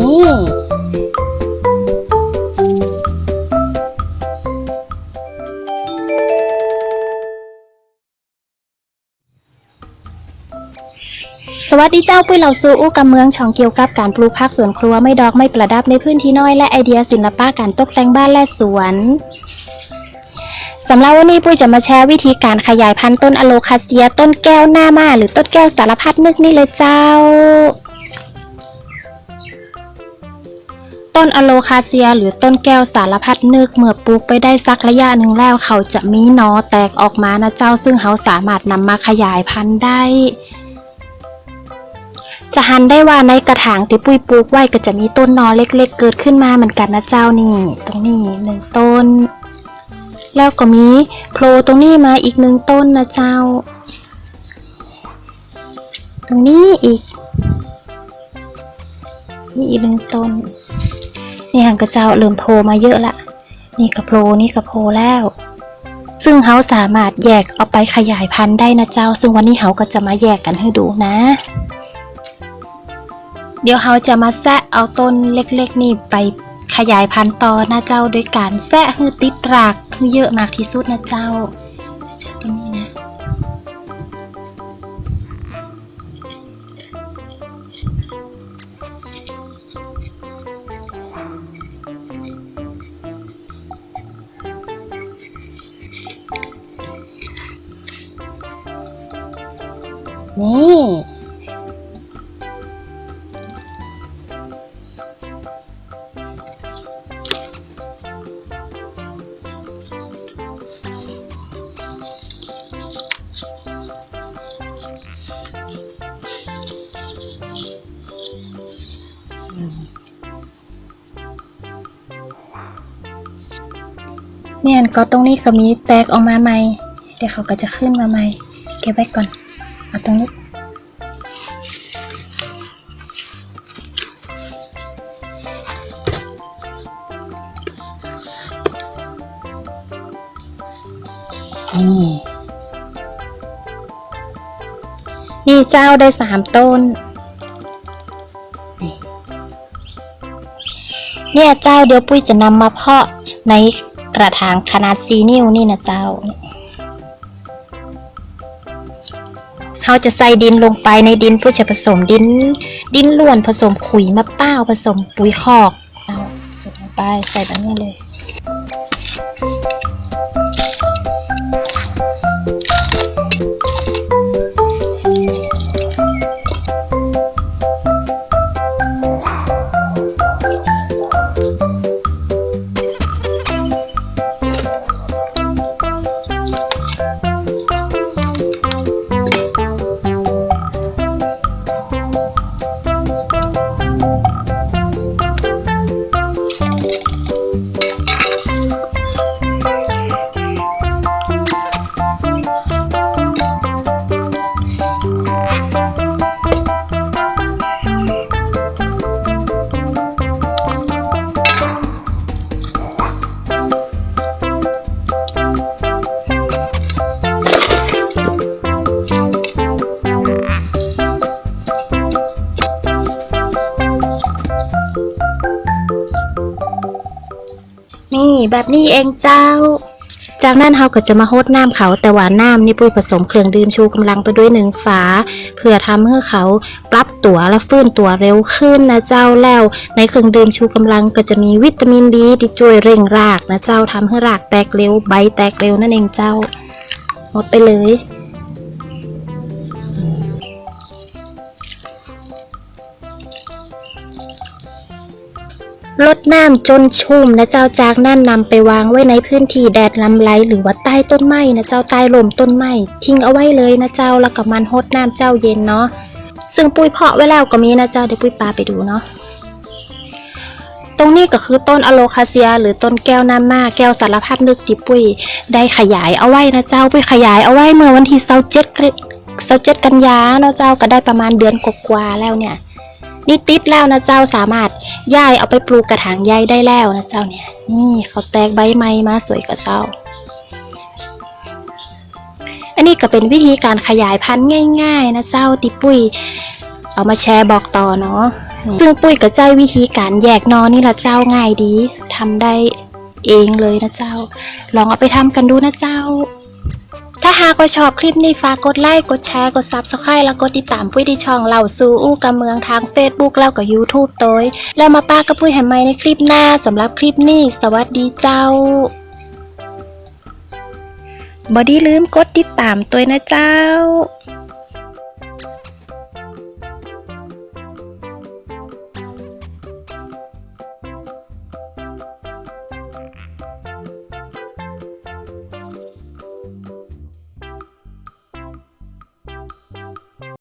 นี่ สวัสดีเจ้าปุ้ยเหล่าซูอู้กำเมืองช่องเกี่ยวกับการปลูกผักสวนครัวไม่ดอกไม่ประดับในพื้นที่น้อยและไอเดียศิลปะการตกแต่งบ้านและสวน สำหรับวันนี้ปุ้ยจะมาแชร์วิธีการขยายพันธุ์ต้นอะโลคาเซีย ต้นแก้วหน้ามาหรือต้นแก้วสารพัดนึกนี่เลยเจ้า ต้นอะโลคาเซีย หรือต้นแก้วสารพัดนึกเมื่อปลูกไปได้สักระยะหนึ่งแล้วเขาจะมีหนอแตกออกมานะเจ้า ซึ่งเขาสามารถนำมาขยายพันธุ์ได้จะหันได้ว่าในกระถางที่ปุ้ยปลูกไว้ก็จะมีต้นนอเล็กๆ เกิดขึ้นมาเหมือนกันนะเจ้านี่ ตรงนี้หนึ่งต้น แล้วก็มีโผล่ตรงนี้มาอีกหนึ่งต้นนะเจ้า ตรงนี้อีก นี่อีกหนึ่งต้น นี่หันกระเจ้าเริ่มโผล่มาเยอะละ นี่กระโผล่นี่กระโผล่แล้ว ซึ่งเขาสามารถแยกเอาไปขยายพันธุ์ได้นะเจ้า ซึ่งวันนี้เขาก็จะมาแยกกันให้ดูนะเดี๋ยวเราจะมาแซะเอาต้นเล็กๆ นี่ไป ขยายพันธุ์ต่อนะเจ้าโดยการแซะให้ติดรากให้เยอะมากที่สุดนะเจ้าเจ้าต้นนี้นะนี่ เนี่ยก็ตรงนี้ก็มีแตกออกมาใหม่ เดี๋ยวเขาก็จะขึ้นมาใหม่ เก็บไว้ก่อน เอาตรงนี้นี่นี่เจ้าได้สามต้น เนี่ยเจ้าเดี๋ยวปุ้ยจะนำมาเพาะใน กระถางขนาดสีนิ้วนี่นะเจ้าเราจะใส่ดินลงไปในดินเพื่อจะผสมดิน ดินล้วนผสมขุยมะเป้าวผสมปุ๋ยคอกเอาผสมลงไปใส่แบบนี้เลย นี่แบบนี้เองเจ้า จากนั้นเราก็จะมาโฮดน้ำเขาแต่ว่าน้ำนี่ปุ้ยผสมเครื่องดื่มชูกำลังไปด้วยหนึ่งฝาเพื่อทำให้เขาปรับตัวและฟื้นตัวเร็วขึ้นนะเจ้าแล้ว ในเครื่องดื่มชูกำลังก็จะมีวิตามินดีที่ช่วยเร่งรากนะเจ้าทำให้รากแตกเร็วใบแตกเร็วนั่นเองเจ้าหมดไปเลย ลดน้ำจนชุ่มนะเจ้าจากนั้นนำไปวางไว้ในพื้นที่แดดลำไรหรือว่าใต้ต้นไม้นะเจ้าใต้ลมต้นไม้ทิ้งเอาไว้เลยนะเจ้าแล้วก็มันหดน้ำเจ้าเย็นเนาะซึ่งปุ้ยเพาะไว้แล้วก็มีนะเจ้าเดี๋ยวปุ้ยปาไปดูเนาะตรงนี้ก็คือต้นอะโลคาเซีย หรือต้นแก้วน้ำมาแก้วสารพัดนึกที่ปุ้ยได้ขยายเอาไว้นะเจ้าปุ้ยขยายเอาไว้เมื่อวันที่เสาเจ็ดเสาเจ็ดกันยาเนาะเจ้าก็ได้ประมาณเดือนกว่าแล้วเนี่ย นี่ติดแล้วนะเจ้าสามารถย้ายเอาไปปลูกกระถางใหญ่ได้แล้วนะเจ้าเนี่ย นี่เขาแตกใบไม้มาสวยกับเจ้า อันนี้ก็เป็นวิธีการขยายพันธุ์ง่าย ๆ นะเจ้าติปุ้ยเอามาแชร์บอกต่อเนาะซึ่งปุ้ยกับเจ้าวิธีการแยกนอนี่ละเจ้าง่ายดีทำได้เองเลยนะเจ้า ลองเอาไปทำกันดูนะเจ้า ถ้าหากว่าชอบคลิปนี้ฝากกดไลค์ กดแชร์ กด Subscribe แล้วกดติดตามพุ้ยที่ช่องเหล่าซูอู้กำเมืองทาง Facebook แล้วก็ YouTube โดยแล้วมาป้ากับปุ้ยแหมใหม่ในคลิปหน้าสำหรับคลิปนี้ สวัสดีเจ้าบอดี้ลืมกดติดตามตัวนะเจ้า